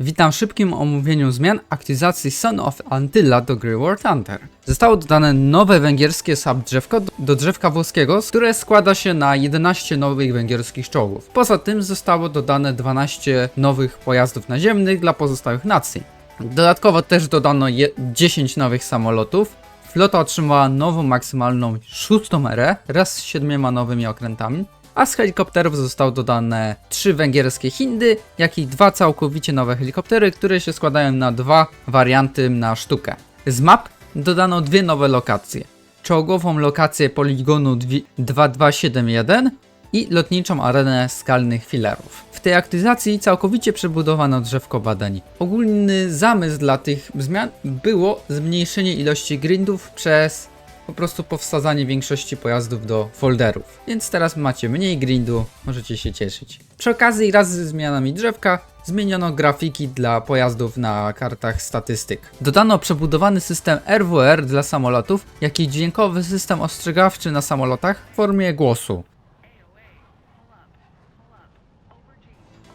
Witam w szybkim omówieniu zmian aktywizacji Son of Antylla do gry War Thunder. Zostało dodane nowe węgierskie subdrzewko do- drzewka włoskiego, które składa się na 11 nowych węgierskich czołgów. Poza tym zostało dodane 12 nowych pojazdów naziemnych dla pozostałych nacji. Dodatkowo też dodano je- 10 nowych samolotów. Flota otrzymała nową maksymalną szóstą erę wraz z siedmioma nowymi okrętami, a z helikopterów zostały dodane trzy węgierskie Hindy, jak i dwa całkowicie nowe helikoptery, które się składają na dwa warianty na sztukę. Z map dodano dwie nowe lokacje. Czołgową lokację poligonu dwi- 2271 i lotniczą arenę skalnych filerów. W tej aktywizacji całkowicie przebudowano drzewko badań. Ogólny zamysł dla tych zmian było zmniejszenie ilości grindów przez po prostu powsadzanie większości pojazdów do folderów. Więc teraz macie mniej grindu, możecie się cieszyć. Przy okazji wraz ze zmianami drzewka zmieniono grafiki dla pojazdów na kartach statystyk. Dodano przebudowany system RWR dla samolotów, jak i dźwiękowy system ostrzegawczy na samolotach w formie głosu.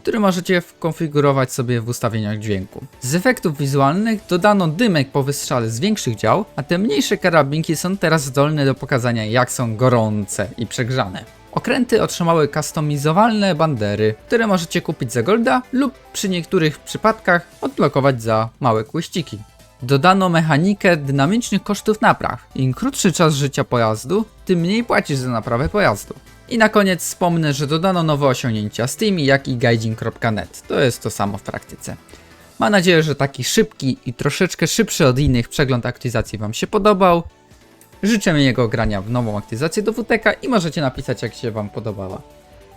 Który możecie konfigurować sobie w ustawieniach dźwięku. Z efektów wizualnych dodano dymek po wystrzale z większych dział, a te mniejsze karabinki są teraz zdolne do pokazania jak są gorące i przegrzane. Okręty otrzymały customizowalne bandery, które możecie kupić za golda lub przy niektórych przypadkach odblokować za małe kłyściki. Dodano mechanikę dynamicznych kosztów napraw. Im krótszy czas życia pojazdu, tym mniej płacisz za naprawę pojazdu. I na koniec wspomnę, że dodano nowe osiągnięcia Steam, jak i guiding.net. To jest to samo w praktyce. Mam nadzieję, że taki szybki i troszeczkę szybszy od innych przegląd aktywizacji Wam się podobał. Życzę miłego grania w nową aktywizację do WTK i możecie napisać jak się Wam podobała.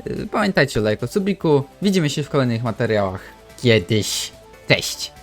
Yy, Pamiętajcie o lajku, subiku. Widzimy się w kolejnych materiałach kiedyś. Cześć!